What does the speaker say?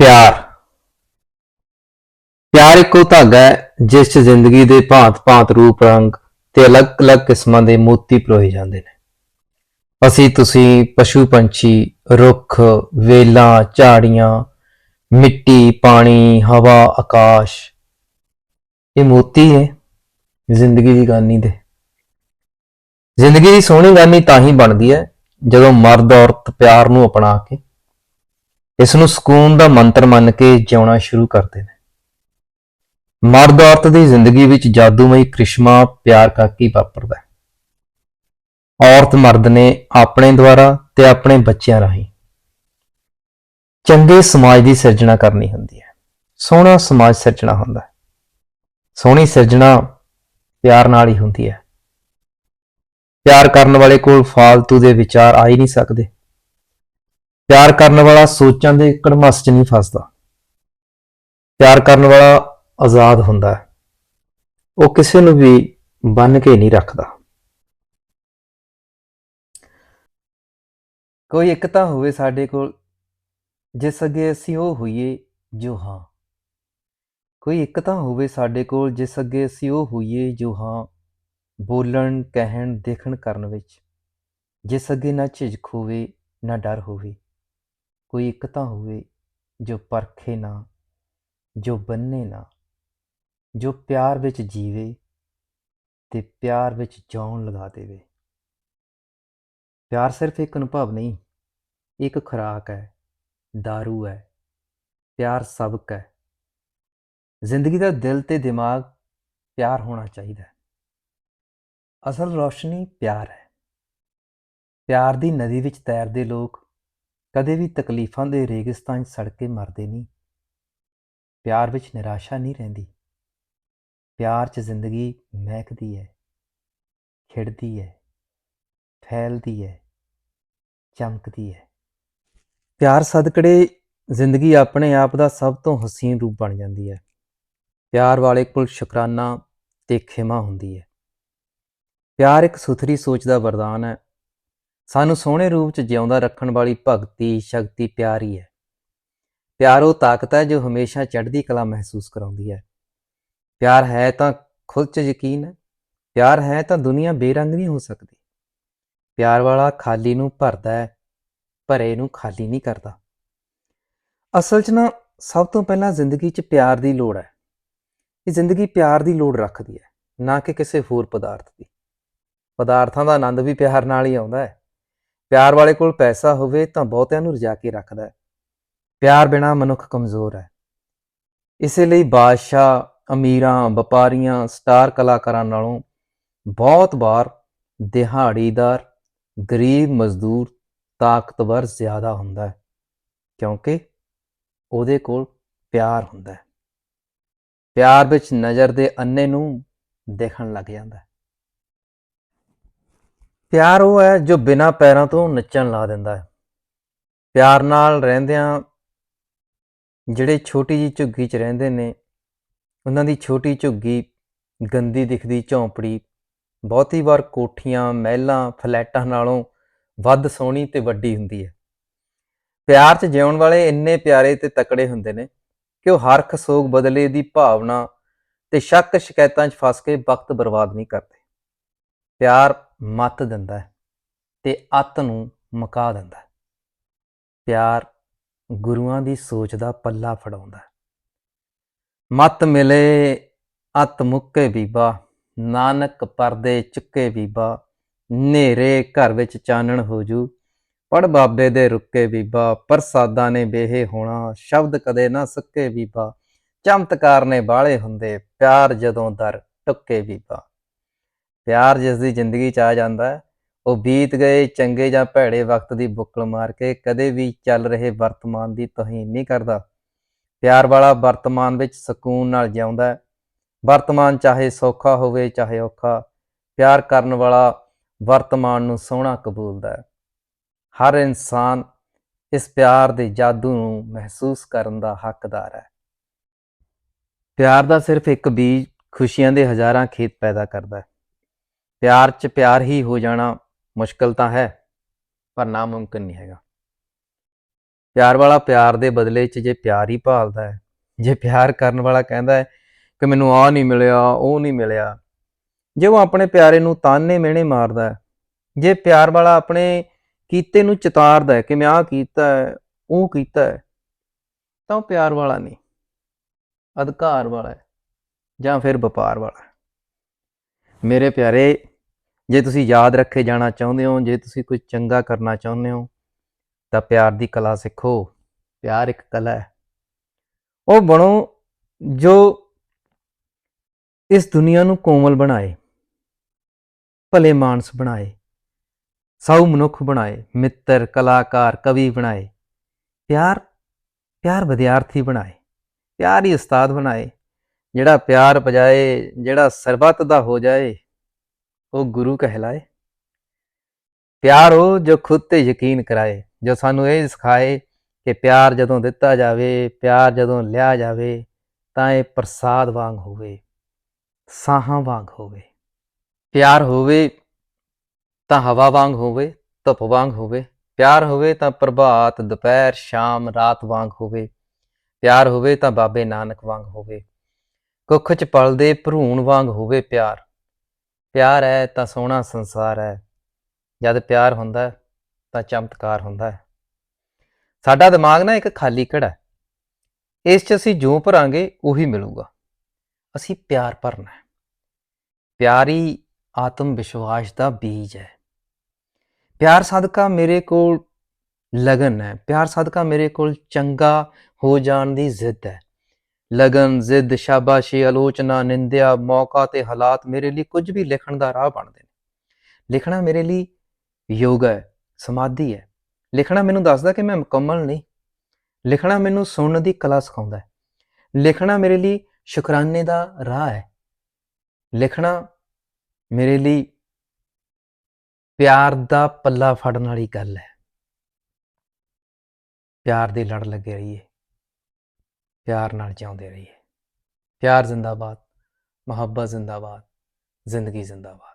ਪਿਆਰ। ਪਿਆਰ ਇੱਕੋ ਧਾਗਾ ਹੈ, ਜਿਸ 'ਚ ਜ਼ਿੰਦਗੀ ਦੇ ਭਾਂਤ-ਭਾਂਤ ਰੂਪ, ਰੰਗ ਤੇ ਅਲੱਗ-ਅਲੱਗ ਕਿਸਮਾਂ ਦੇ ਮੋਤੀ ਪਰੋਏ ਜਾਂਦੇ ਨੇ। ਅਸੀਂ, ਤੁਸੀਂ, ਪਸ਼ੂ, ਪੰਛੀ, ਰੁੱਖ, ਵੇਲਾਂ, ਝਾੜੀਆਂ, ਮਿੱਟੀ, ਪਾਣੀ, ਹਵਾ, ਆਕਾਸ਼, ਇਹ ਮੋਤੀ ਨੇ ਜ਼ਿੰਦਗੀ ਦੀ ਗਾਨੀ ਦੇ। ਜ਼ਿੰਦਗੀ ਦੀ ਸੋਹਣੀ ਗਾਨੀ ਤਾਂ ਹੀ ਬਣਦੀ ਹੈ ਜਦੋਂ ਮਰਦ ਔਰਤ ਪਿਆਰ ਨੂੰ ਅਪਣਾ ਕੇ ਇਸ ਨੂੰ ਸਕੂਨ ਦਾ ਮੰਤਰ ਮੰਨ ਕੇ ਜਿਉਣਾ ਸ਼ੁਰੂ ਕਰਦੇ ਨੇ। ਮਰਦ ਔਰਤ ਦੀ ਜ਼ਿੰਦਗੀ ਵਿੱਚ ਜਾਦੂਮਈ ਕ੍ਰਿਸ਼ਮਾ ਪਿਆਰ ਕਰਕੇ ਵਾਪਰਦਾ ਹੈ। ਔਰਤ ਮਰਦ ਨੇ ਆਪਣੇ ਦੁਆਰਾ ਤੇ ਆਪਣੇ ਬੱਚਿਆਂ ਰਾਹੀਂ ਚੰਗੇ ਸਮਾਜ ਦੀ ਸਿਰਜਣਾ ਕਰਨੀ ਹੁੰਦੀ ਹੈ। ਸੋਹਣਾ ਸਮਾਜ ਸਿਰਜਣਾ ਹੁੰਦਾ ਹੈ। ਸੋਹਣੀ ਸਿਰਜਣਾ ਪਿਆਰ ਨਾਲ ਹੀ ਹੁੰਦੀ ਹੈ। ਪਿਆਰ ਕਰਨ ਵਾਲੇ ਕੋਲ ਫਾਲਤੂ ਦੇ ਵਿਚਾਰ ਆ ਹੀ ਨਹੀਂ ਸਕਦੇ। ਪਿਆਰ ਕਰਨ ਵਾਲਾ ਸੋਚਾਂ ਦੇ ਕੜਮਸ 'ਚ ਨਹੀਂ ਫਸਦਾ। ਪਿਆਰ ਕਰਨ ਵਾਲਾ ਆਜ਼ਾਦ ਹੁੰਦਾ ਹੈ। ਉਹ ਕਿਸੇ ਨੂੰ ਵੀ ਬੰਨ ਕੇ ਨਹੀਂ ਰੱਖਦਾ। ਕੋਈ ਇੱਕ ਤਾਂ ਹੋਵੇ ਸਾਡੇ ਕੋਲ, ਜਿਸ ਅੱਗੇ ਅਸੀਂ ਉਹ ਹੋਈਏ ਜੋ ਹਾਂ। ਕੋਈ ਇੱਕ ਤਾਂ ਹੋਵੇ ਸਾਡੇ ਕੋਲ, ਜਿਸ ਅੱਗੇ ਅਸੀਂ ਉਹ ਹੋਈਏ ਜੋ ਹਾਂ, ਬੋਲਣ, ਕਹਿਣ, ਦੇਖਣ ਕਰਨ ਵਿੱਚ। ਜਿਸ ਅੱਗੇ ਨਾ ਝਿਜਕ ਹੋਵੇ, ਨਾ ਡਰ ਹੋਵੇ। ਕੋਈ ਇੱਕ ਤਾਂ ਹੋਵੇ ਜੋ ਪਰਖੇ ਨਾ, ਜੋ ਬੰਨੇ ਨਾ, ਜੋ ਪਿਆਰ ਵਿੱਚ ਜੀਵੇ ਤੇ ਪਿਆਰ ਵਿੱਚ ਜੌਨ ਲਗਾ ਦੇਵੇ। ਪਿਆਰ ਸਿਰਫ ਇੱਕ ਅਨੁਭਵ ਨਹੀਂ, ਇੱਕ ਖੁਰਾਕ ਹੈ दारू ਹੈ, ਪਿਆਰ ਸਬਕ ਹੈ। ਜ਼ਿੰਦਗੀ ਦਾ ਦਿਲ ਤੇ ਦਿਮਾਗ ਪਿਆਰ ਹੋਣਾ ਚਾਹੀਦਾ ਹੈ। ਅਸਲ ਰੋਸ਼ਨੀ ਪਿਆਰ ਹੈ। ਪਿਆਰ ਦੀ ਨਦੀ ਵਿੱਚ ਤੈਰਦੇ ਲੋਕ ਕਦੇ ਵੀ ਤਕਲੀਫਾਂ ਦੇ ਰੇਗਿਸਤਾਨ 'ਚ ਸੜ ਕੇ ਮਰਦੇ ਨਹੀਂ। ਪਿਆਰ ਵਿੱਚ ਨਿਰਾਸ਼ਾ ਨਹੀਂ ਰਹਿੰਦੀ। ਪਿਆਰ 'ਚ ਜ਼ਿੰਦਗੀ ਮਹਿਕਦੀ ਹੈ, ਖਿੜਦੀ ਹੈ, ਫੈਲਦੀ ਹੈ, ਚਮਕਦੀ ਹੈ। ਪਿਆਰ ਸਦਕੜੇ ਜ਼ਿੰਦਗੀ ਆਪਣੇ ਆਪ ਦਾ ਸਭ ਤੋਂ ਹਸੀਨ ਰੂਪ ਬਣ ਜਾਂਦੀ ਹੈ। ਪਿਆਰ ਵਾਲੇ ਕੋਲ ਸ਼ੁਕਰਾਨਾ ਤੇ ਖਿਮਾ ਹੁੰਦੀ ਹੈ। ਪਿਆਰ ਇੱਕ ਸੁਥਰੀ ਸੋਚ ਦਾ ਵਰਦਾਨ ਹੈ। ਸਾਨੂੰ ਸੋਹਣੇ ਰੂਪ 'ਚ ਜਿਉਂਦਾ ਰੱਖਣ ਵਾਲੀ ਭਗਤੀ, ਸ਼ਕਤੀ ਪਿਆਰ ਹੀ ਹੈ। ਪਿਆਰ ਉਹ ਤਾਕਤ ਹੈ ਜੋ ਹਮੇਸ਼ਾ ਚੜ੍ਹਦੀ ਕਲਾ ਮਹਿਸੂਸ ਕਰਾਉਂਦੀ ਹੈ। ਪਿਆਰ ਹੈ ਤਾਂ ਖੁਦ 'ਚ ਯਕੀਨ ਹੈ। ਪਿਆਰ ਹੈ ਤਾਂ ਦੁਨੀਆ ਬੇਰੰਗ ਨਹੀਂ ਹੋ ਸਕਦੀ। ਪਿਆਰ ਵਾਲਾ ਖਾਲੀ ਨੂੰ ਭਰਦਾ ਹੈ, ਭਰੇ ਨੂੰ ਖਾਲੀ ਨਹੀਂ ਕਰਦਾ। ਅਸਲ 'ਚ ਨਾ ਸਭ ਤੋਂ ਪਹਿਲਾਂ ਜ਼ਿੰਦਗੀ 'ਚ ਪਿਆਰ ਦੀ ਲੋੜ ਹੈ। ਇਹ ਜ਼ਿੰਦਗੀ ਪਿਆਰ ਦੀ ਲੋੜ ਰੱਖਦੀ ਹੈ, ਨਾ ਕਿ ਕਿਸੇ ਹੋਰ ਪਦਾਰਥ ਦੀ। ਪਦਾਰਥਾਂ ਦਾ ਆਨੰਦ ਵੀ ਪਿਆਰ ਨਾਲ ਹੀ ਆਉਂਦਾ ਹੈ। ਪਿਆਰ ਵਾਲੇ ਕੋਲ ਪੈਸਾ ਹੋਵੇ ਤਾਂ ਬਹੁਤਿਆਂ ਨੂੰ ਰਜਾ ਕੇ ਰੱਖਦਾ ਹੈ। ਪਿਆਰ ਬਿਨਾ ਮਨੁੱਖ ਕਮਜ਼ੋਰ ਹੈ। ਇਸੇ ਲਈ ਬਾਦਸ਼ਾਹ, ਅਮੀਰਾਂ, ਵਪਾਰੀਆਂ, ਸਟਾਰ ਕਲਾਕਾਰਾਂ ਨਾਲੋਂ ਬਹੁਤ ਵਾਰ ਦਿਹਾੜੀਦਾਰ, ਗਰੀਬ, ਮਜ਼ਦੂਰ ਤਾਕਤਵਰ ਜ਼ਿਆਦਾ ਹੁੰਦਾ ਹੈ, ਕਿਉਂਕਿ ਉਹਦੇ ਕੋਲ ਪਿਆਰ ਹੁੰਦਾ ਹੈ। ਪਿਆਰ ਵਿੱਚ ਨਜ਼ਰ ਦੇ ਅੰਨੇ ਨੂੰ ਦੇਖਣ ਲੱਗ ਜਾਂਦਾ ਹੈ। ਪਿਆਰ ਉਹ ਹੈ ਜੋ ਬਿਨਾਂ ਪੈਰਾਂ ਤੋਂ ਨੱਚਣ ਲਾ ਦਿੰਦਾ ਹੈ। ਪਿਆਰ ਨਾਲ ਰਹਿੰਦਿਆਂ ਜਿਹੜੇ ਛੋਟੀ ਜੀ ਝੁੱਗੀ 'ਚ ਰਹਿੰਦੇ ਨੇ, ਉਹਨਾਂ ਦੀ ਛੋਟੀ ਝੁੱਗੀ ਗੰਦੀ ਦਿਖਦੀ ਝੌਂਪੜੀ, ਬਹੁਤੀ ਵਾਰ ਕੋਠੀਆਂ, ਮਹਿਲਾਂ, ਫਲੈਟਾਂ ਨਾਲੋਂ ਵੱਧ ਸੋਹਣੀ ਤੇ ਵੱਡੀ ਹੁੰਦੀ ਹੈ। ਪਿਆਰ 'ਚ ਜਿਉਣ ਵਾਲੇ ਇੰਨੇ ਪਿਆਰੇ ਤੇ ਤਕੜੇ ਹੁੰਦੇ ਨੇ ਕਿ ਉਹ ਹਰਖ ਸੋਗ ਬਦਲੇ ਦੀ ਭਾਵਨਾ ਤੇ ਸ਼ੱਕ ਸ਼ਿਕਾਇਤਾਂ 'ਚ ਫਸ ਕੇ ਵਕਤ ਬਰਬਾਦ ਨਹੀਂ ਕਰਦੇ। ਪਿਆਰ ਮੱਤ ਦਿੰਦਾ ਹੈ ਤੇ ਅੱਤ ਨੂੰ ਮੁਕਾ ਦਿੰਦਾ ਹੈ। ਪਿਆਰ ਗੁਰੂਆਂ ਦੀ ਸੋਚ ਦਾ ਪੱਲਾ ਫੜਾਉਂਦਾ ਹੈ। ਮਤ ਮਿਲੇ ਅਤ ਮੁੱਕੇ ਬੀਬਾ, ਨਾਨਕ ਪਰਦੇ ਚੁੱਕੇ ਬੀਬਾ ਨੇਰੇ ਘਰ ਵਿੱਚ ਚਾਨਣ ਹੋ ਜੂ। ਪੜ ਬਾਬੇ ਦੇ ਰੁੱਕੇ ਬੀਬਾ, ਪ੍ਰਸਾਦਾ ਨੇ ਬੇਹੇ ਹੋਣਾ, ਸ਼ਬਦ ਕਦੇ ਨਾ ਸੁੱਕੇ ਬੀਬਾ, ਚਮਤਕਾਰ ਨੇ ਬਾਲੇ ਹੁੰਦੇ, ਪਿਆਰ ਜਦੋਂ ਦਰ ਟੁੱਕੇ ਬੀਬਾ। ਪਿਆਰ ਜਿਸ ਦੀ ਜ਼ਿੰਦਗੀ ਚ ਆ ਜਾਂਦਾ ਹੈ, ਉਹ ਬੀਤ ਗਏ ਚੰਗੇ ਜਾਂ ਭੈੜੇ ਵਕਤ ਦੀ ਬੁੱਕਲ ਮਾਰ ਕੇ ਕਦੇ ਵੀ ਚੱਲ ਰਹੇ ਵਰਤਮਾਨ ਦੀ ਤੋਹੀਨ ਨਹੀਂ ਕਰਦਾ। ਪਿਆਰ ਵਾਲਾ ਵਰਤਮਾਨ ਵਿੱਚ ਸਕੂਨ ਨਾਲ ਜਿਉਂਦਾ ਹੈ। ਵਰਤਮਾਨ ਚਾਹੇ ਸੌਖਾ ਹੋਵੇ, ਚਾਹੇ ਔਖਾ, ਪਿਆਰ ਕਰਨ ਵਾਲਾ ਵਰਤਮਾਨ ਨੂੰ ਸੋਹਣਾ ਕਬੂਲਦਾ ਹੈ। ਹਰ ਇਨਸਾਨ ਇਸ ਪਿਆਰ ਦੇ ਜਾਦੂ ਨੂੰ ਮਹਿਸੂਸ ਕਰਨ ਦਾ ਹੱਕਦਾਰ ਹੈ। ਪਿਆਰ ਦਾ ਸਿਰਫ ਇੱਕ ਬੀਜ ਖੁਸ਼ੀਆਂ ਦੇ ਹਜ਼ਾਰਾਂ ਖੇਤ ਪੈਦਾ ਕਰਦਾ ਹੈ। ਪਿਆਰ 'ਚ ਪਿਆਰ ਹੀ ਹੋ ਜਾਣਾ ਮੁਸ਼ਕਲ ਤਾਂ ਹੈ, ਪਰ ਨਾਮੁਮਕਿਨ ਨਹੀਂ ਹੈਗਾ। ਪਿਆਰ ਵਾਲਾ ਪਿਆਰ ਦੇ ਬਦਲੇ 'ਚ ਜੇ ਪਿਆਰ ਹੀ ਭਾਲਦਾ ਹੈ, ਜੇ ਪਿਆਰ ਕਰਨ ਵਾਲਾ ਕਹਿੰਦਾ ਹੈ ਕਿ ਮੈਨੂੰ ਆ ਨਹੀਂ ਮਿਲਿਆ, ਉਹ ਨਹੀਂ ਮਿਲਿਆ, ਜੇ ਉਹ ਆਪਣੇ ਪਿਆਰੇ ਨੂੰ ਤਾਨੇ ਮਿਹਣੇ ਮਾਰਦਾ ਹੈ, ਜੇ ਪਿਆਰ ਵਾਲਾ ਆਪਣੇ ਕੀਤੇ ਨੂੰ ਚਿਤਾਰਦਾ ਹੈ ਕਿ ਮੈਂ ਆ ਕੀਤਾ ਹੈ, ਉਹ ਕੀਤਾ ਹੈ, ਤਾਂ ਉਹ ਪਿਆਰ ਵਾਲਾ ਨਹੀਂ, ਅਧਿਕਾਰ ਵਾਲਾ ਹੈ ਜਾਂ ਫਿਰ ਵਪਾਰ ਵਾਲਾ ਮੇਰੇ ਪਿਆਰੇ ਜੇ ਤੁਸੀਂ ਯਾਦ ਰੱਖੇ ਜਾਣਾ ਚਾਹੁੰਦੇ ਹੋ, ਜੇ ਤੁਸੀਂ ਕੁਝ ਚੰਗਾ ਕਰਨਾ ਚਾਹੁੰਦੇ ਹੋ, ਤਾਂ ਪਿਆਰ ਦੀ ਕਲਾ ਸਿੱਖੋ। ਪਿਆਰ ਇੱਕ ਕਲਾ ਹੈ। ਉਹ ਬਣੋ ਜੋ ਇਸ ਦੁਨੀਆ ਨੂੰ ਕੋਮਲ ਬਣਾਏ, ਭਲੇ ਮਾਨਸ ਬਣਾਏ ਸੌ ਮਨੁੱਖ ਬਣਾਏ, ਮਿੱਤਰ, ਕਲਾਕਾਰ, ਕਵੀ ਬਣਾਏ। ਪਿਆਰ ਪਿਆਰ ਵਿਦਿਆਰਥੀ ਬਣਾਏ, ਪਿਆਰ ਹੀ ਉਸਤਾਦ ਬਣਾਏ, ਜਿਹੜਾ ਪਿਆਰ ਪਜਾਏ ਜਿਹੜਾ ਸਰਬੱਤ ਦਾ ਹੋ ਜਾਏ ਉਹ ਗੁਰੂ ਕਹਿਲਾਏ। ਪਿਆਰ ਉਹ ਜੋ ਖੁਦ ਤੇ ਯਕੀਨ ਕਰਾਏ, ਜੋ ਸਾਨੂੰ ਇਹ ਸਿਖਾਏ ਕਿ ਪਿਆਰ ਜਦੋਂ ਦਿੱਤਾ ਜਾਵੇ, ਪਿਆਰ ਜਦੋਂ ਲਿਆ ਜਾਵੇ, ਤਾਂ ਇਹ ਪ੍ਰਸਾਦ ਵਾਂਗ ਹੋਵੇ, ਸਾਹਾਂ ਵਾਂਗ ਹੋਵੇ। ਪਿਆਰ ਹੋਵੇ ਤਾਂ ਹਵਾ ਵਾਂਗ ਹੋਵੇ, ਧੁੱਪ ਵਾਂਗ ਹੋਵੇ, ਪਿਆਰ ਹੋਵੇ ਤਾਂ ਪ੍ਰਭਾਤ, ਦੁਪਹਿਰ, ਸ਼ਾਮ, ਰਾਤ ਵਾਂਗ ਹੋਵੇ, ਪਿਆਰ ਹੋਵੇ ਤਾਂ ਬਾਬੇ ਨਾਨਕ ਵਾਂਗ ਹੋਵੇ। ਕੁੱਖ ਚ ਪਲਦੇ ਭਰੂਣ ਵਾਂਗ ਹੋਵੇ ਪਿਆਰ। ਪਿਆਰ ਹੈ ਤਾਂ ਸੋਹਣਾ ਸੰਸਾਰ ਹੈ। ਜਦ ਪਿਆਰ ਹੁੰਦਾ ਹੈ, ਤਾਂ ਚਮਤਕਾਰ ਹੁੰਦਾ ਹੈ। ਸਾਡਾ ਦਿਮਾਗ ਨਾ ਇੱਕ ਖਾਲੀ ਘੜਾ ਹੈ। ਇਸ 'ਚ ਅਸੀਂ ਜੋ ਭਰਾਂਗੇ ਉਹੀ ਮਿਲੂਗਾ। ਅਸੀਂ ਪਿਆਰ ਭਰਨਾ ਹੈ। ਪਿਆਰ ਆਤਮ ਵਿਸ਼ਵਾਸ ਦਾ ਬੀਜ ਹੈ। ਪਿਆਰ ਸਦਕਾ ਮੇਰੇ ਕੋਲ ਲਗਨ ਹੈ। ਪਿਆਰ ਸਦਕਾ ਮੇਰੇ ਕੋਲ ਚੰਗਾ ਹੋ ਜਾਣ ਦੀ ਜ਼ਿੱਦ ਹੈ। ਲਗਨ, ਜ਼ਿੱਦ, ਸ਼ਾਬਾਸ਼ੀ, ਆਲੋਚਨਾ, ਨਿੰਦਿਆ, ਮੌਕਾ ਤੇ ਹਾਲਾਤ ਮੇਰੇ ਲਈ ਕੁਝ ਵੀ ਲਿਖਣ ਦਾ ਰਾਹ ਬਣਦੇ ਨੇ। ਲਿਖਣਾ ਮੇਰੇ ਲਈ ਯੋਗਾ ਹੈ, ਸਮਾਧੀ ਹੈ। ਲਿਖਣਾ ਮੈਨੂੰ ਦੱਸਦਾ ਕਿ ਮੈਂ ਮੁਕੰਮਲ ਨਹੀਂ। ਲਿਖਣਾ ਮੈਨੂੰ ਸੁਣਨ ਦੀ ਕਲਾ ਸਿਖਾਉਂਦਾ ਹੈ। ਲਿਖਣਾ ਮੇਰੇ ਲਈ ਸ਼ੁਕਰਾਨੇ ਦਾ ਰਾਹ ਹੈ। ਲਿਖਣਾ ਮੇਰੇ ਲਈ ਪਿਆਰ ਦਾ ਪੱਲਾ ਫੜਨ ਵਾਲੀ ਗੱਲ ਹੈ। ਪਿਆਰ ਦੇ ਲੜ ਲੱਗੇ ਰਹੀਏ। ਪਿਆਰ ਨਾਲ ਜਿਉਂਦੇ ਰਹੀਏ। ਪਿਆਰ ਜ਼ਿੰਦਾਬਾਦ ਮੁਹੱਬਤ ਜ਼ਿੰਦਾਬਾਦ ਜ਼ਿੰਦਗੀ ਜ਼ਿੰਦਾਬਾਦ।